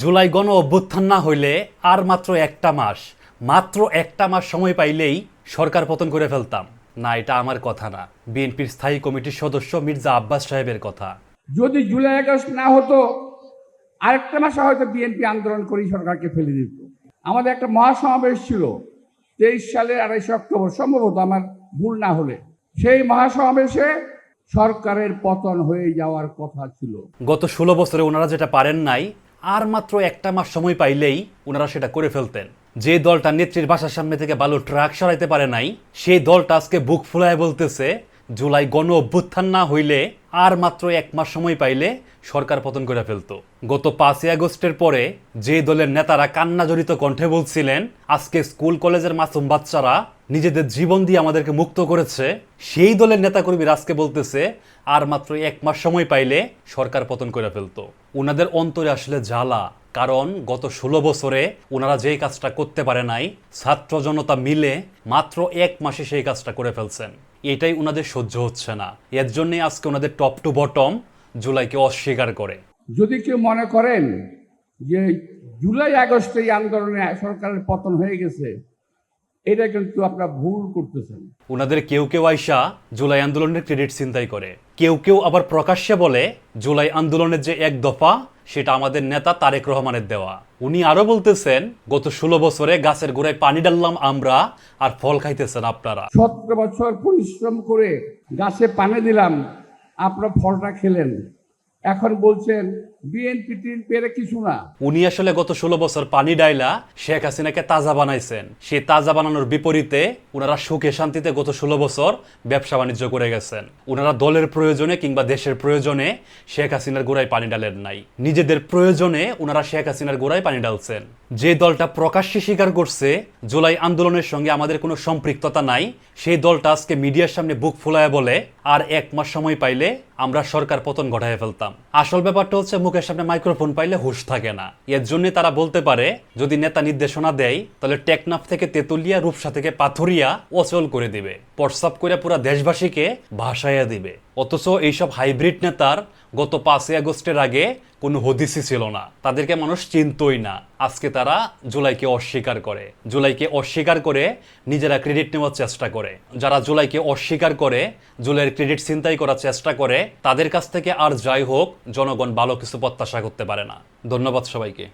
জুলাই গণ অভ্যুত্থান না হইলে আর মাত্র একটা মাস মাত্র একটা মাস সময় পাইলেই সরকার পতন করে ফেলতাম। না এটা আমার কথা না। বিএনপির স্থায়ী কমিটির সদস্য মির্জা আব্বাস সাহেবের কথা। যদি জুলাই আগস্ট না হতো আরেকটা মাসে হয়তো বিএনপি আন্দোলন করেই সরকারকে ফেলে দিত। আমাদের একটা মহাসমাবেশ ছিল তেইশ সালের আড়াইশে অক্টোবর সম্ভবত আমার ভুল না হলে। সেই মহাসমাবেশে সরকারের পতন হয়ে যাওয়ার কথা ছিল। গত ষোলো বছরে ওনারা যেটা পারেন নাই আর মাত্র একটা মাস সময় পাইলেই ওনারা সেটা করে ফেলতেন। যে দলটা নেত্রীর বাসার সামনে থেকে বালু ট্রাক সরাইতে পারে নাই, সেই দলটা আজকে বুক ফুলায় বলতেছে জুলাই গণ অভ্যুত্থান না হইলে আর মাত্র এক মাস সময় পাইলে সরকার পতন করে ফেলত। গত পাঁচই আগস্টের পরে যে দলের নেতারা কান্না জড়িত কণ্ঠে বলছিলেন, আজকে স্কুল, কলেজের মাসুম বাচ্চারা নিজেদের জীবন দিয়ে আমাদেরকে মুক্ত করেছে। সেই দলের নেতাকর্মীরা আজকে বলতেছে, আর মাত্র এক মাস সময় পাইলে সরকার পতন করে ফেলতো। ওনাদের অন্তরে আসলে জ্বালা কারণ গত ষোলো বছরে ওনারা যেই কাজটা করতে পারে নাই ছাত্র জনতা মিলে মাত্র এক মাসে সেই কাজটা করে ফেলছেন। এটাই ওনাদের সহ্য হচ্ছে না। এর জন্যই আজকে ওনাদের টপ টু বটম জুলাইকে অস্বীকার করে। যদি কেউ মনে করেন যে জুলাই আগস্ট এই আন্দোলনে সরকারের পতন হয়ে গেছে এটা কিন্তু আপনারা ভুল করতেছেন। ওনাদের কেউ কেউ আইসা জুলাই আন্দোলনের ক্রেডিট চিন্তাই করে। কেউ কেউ আবার প্রকাশ্যে বলে জুলাই আন্দোলনের যে এক দফা সেটা আমাদের নেতা তারেক রহমানের দেওয়া। উনি আরও বলতেছেন, গত ষোলো বছরে গাছের গোড়ায় পানি ডাললাম আমরা আর ফল খাইতেছেন আপনারা। সতেরো বছর পরিশ্রম করে গাছে পানি দিলাম, আপনার ফলটা খেলেন। এখন বলছেন উনি আসলে গত ষোলো বছর পানি ডাইলা শেখ হাসিনাকে তাজা বানাইছেন। সেই তাজা বানানোর বিপরীতে ওনারা সুখে শান্তিতে গত ষোলো বছর ব্যবসা বাণিজ্য করে গেছেন। দলের প্রয়োজনে কিংবা দেশের প্রয়োজনে শেখ হাসিনার গোড়ায় পানি ডালেন নাই। নিজেদের প্রয়োজনে ওনারা শেখ হাসিনার গোড়ায় পানি ডালছেন। যে দলটা প্রকাশ্যে স্বীকার করছে, জুলাই আন্দোলনের সঙ্গে আমাদের কোনো সম্পৃক্ততা নাই, সেই দলটা আজকে মিডিয়ার সামনে বুক ফুলায় বলে, আর এক মাস সময় পাইলে আমরা সরকার পতন ঘটায় ফেলতাম। আসল ব্যাপারটা হচ্ছে মুখের সামনে মাইক্রোফোন পাইলে হুশ থাকে না। এর জন্য তারা বলতে পারে, যদি নেতা নির্দেশনা দেয়, তাহলে টেকনাফ থেকে তেতুলিয়া, রূপসা থেকে পাথরিয়া অচল করে দিবে। পটসাপ করে পুরা দেশবাসীকে ভাসাইয়া দিবে। অথচ এইসব হাইব্রিড নেতার গত পাঁচই আগস্টের আগে কোনো হদিসই ছিল না। তাদেরকে মানুষ চিনতই না। আজকে তারা জুলাইকে অস্বীকার করে। জুলাইকে অস্বীকার করে নিজেরা ক্রেডিট নেওয়ার চেষ্টা করে। যারা জুলাইকে অস্বীকার করে, জুলাইয়ের ক্রেডিট চিন্তাই করার চেষ্টা করে, তাদের কাছ থেকে আর যাই হোক, জনগণ ভালো কিছু প্রত্যাশা করতে পারে না। ধন্যবাদ সবাইকে।